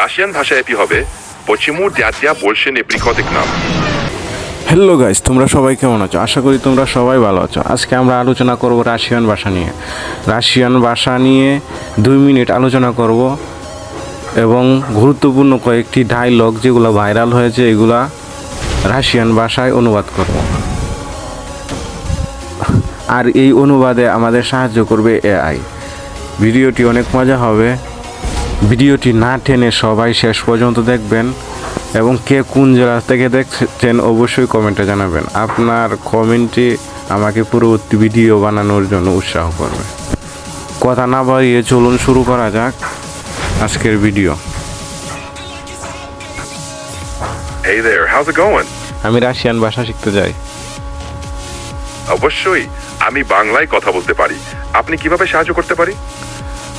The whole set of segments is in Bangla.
রাশিয়ান ভাষায় এটি হবে। পশ্চিমু জাতিয়া বলছেন এ নাম। হ্যালো গাইস, তোমরা সবাই কেমন আছো? আশা করি তোমরা সবাই ভালো আছো। আজকে আমরা আলোচনা করব রাশিয়ান ভাষা নিয়ে। রাশিয়ান ভাষা নিয়ে দুই মিনিট আলোচনা করব এবং গুরুত্বপূর্ণ কয়েকটি ডায়লগ যেগুলো ভাইরাল হয়েছে, এগুলা রাশিয়ান ভাষায় অনুবাদ করব। আর এই অনুবাদে আমাদের সাহায্য করবে এআই ভিডিওটি অনেক মজা হবে। ভিডিওটি না টেনে সবাই শেষ পর্যন্ত দেখবেন এবং কে কোন জেলা থেকে দেখছেন অবশ্যই কমেন্টে জানাবেন। আপনার কমেন্টটি আমাকে পরবর্তী ভিডিও বানানোর জন্য উৎসাহ করবে। কথা না বাড়িয়ে চলুন শুরু করা যাক আজকের ভিডিও। Hey there, how's it going? আমি রাশিয়ান ভাষা শিখতে যাই। অবশ্যই আমি বাংলায় কথা বলতে পারি। আপনি কীভাবে সাহায্য করতে পারি?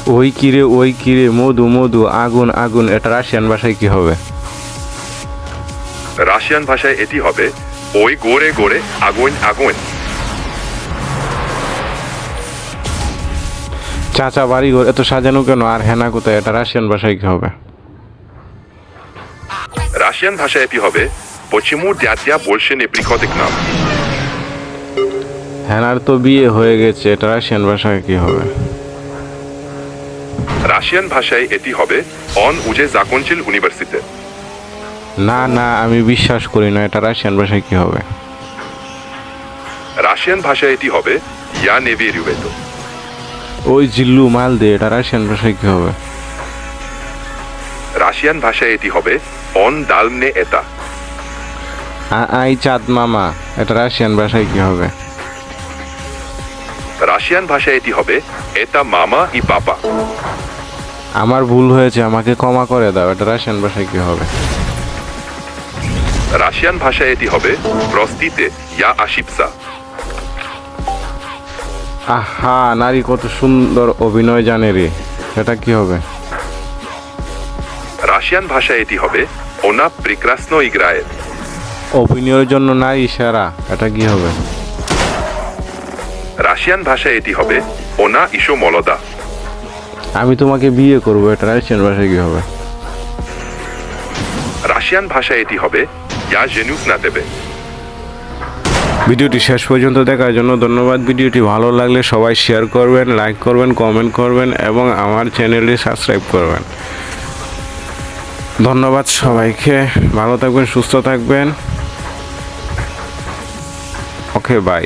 ওই কিরে ওই কিরে মধু মধু আগুন আগুন এটা রাশিয়ান ভাষায় কি হবে? রাশিয়ান ভাষায় এটি হবে ওই গোরে গোরে আগুন আগুন। চাচা বাড়ি ঘর এত সাজানো কেন? আর হেনা কোথায়? এটা রাশিয়ান ভাষায় কি হবে? রাশিয়ান ভাষায় এটি হবে পশ্চিমু দ্যাতিয়া বলছে এ নাম। হেনার তো বিয়ে হয়ে গেছে এটা রাশিয়ান ভাষায় কি হবে? রাশিয়ান ভাষায় এটি হবে অন উজে জাকনচিল ইউনিভার্সিটি। না না আমি বিশ্বাস করি না এটা রাশিয়ান ভাষায় কি হবে? রাশিয়ান ভাষায় এটি হবে ইয়া নেভি নেভিরিউবেতো ওই জিল্লু মাল দে এটা রাশিয়ান ভাষায় কি হবে? রাশিয়ান ভাষায় এটি হবে অন দালনে এটা। আই চাঁদ মামা এটা রাশিয়ান ভাষায় কি হবে? রাশিয়ান ভাষায় এটি হবে এটা মামা ই পাপা। আমার ভুল হয়েছে আমাকে ক্ষমা করে দাও এটা রাশিয়ান ভাষায় কি হবে? রাশিয়ান ভাষায় এটি হবে প্রস্তিতে ইয়া আশিপসা। আহা নারী কত সুন্দর অভিনয় জানে রে এটা কি হবে? রাশিয়ান ভাষায় এটি হবে ওনা প্রিক্রাসনো ইগ্রায়ের। অভিনয়ের জন্য নারী সেরা এটা কি হবে? রাশিয়ান ভাষায় এটি হবে ওনা ইসো মলদা। আমি তোমাকে বিয়ে করব এটা রাশিয়ান ভাষায় কি হবে? রাশিয়ান ভাষায় এটি হবে যা জেনুস না দেবে। ভিডিওটি শেষ পর্যন্ত দেখার জন্য ধন্যবাদ। ভিডিওটি ভালো লাগলে সবাই শেয়ার করবেন লাইক করবেন কমেন্ট করবেন এবং আমার চ্যানেলটি সাবস্ক্রাইব করবেন। ধন্যবাদ সবাইকে ভালো থাকবেন সুস্থ থাকবেন। Okay bye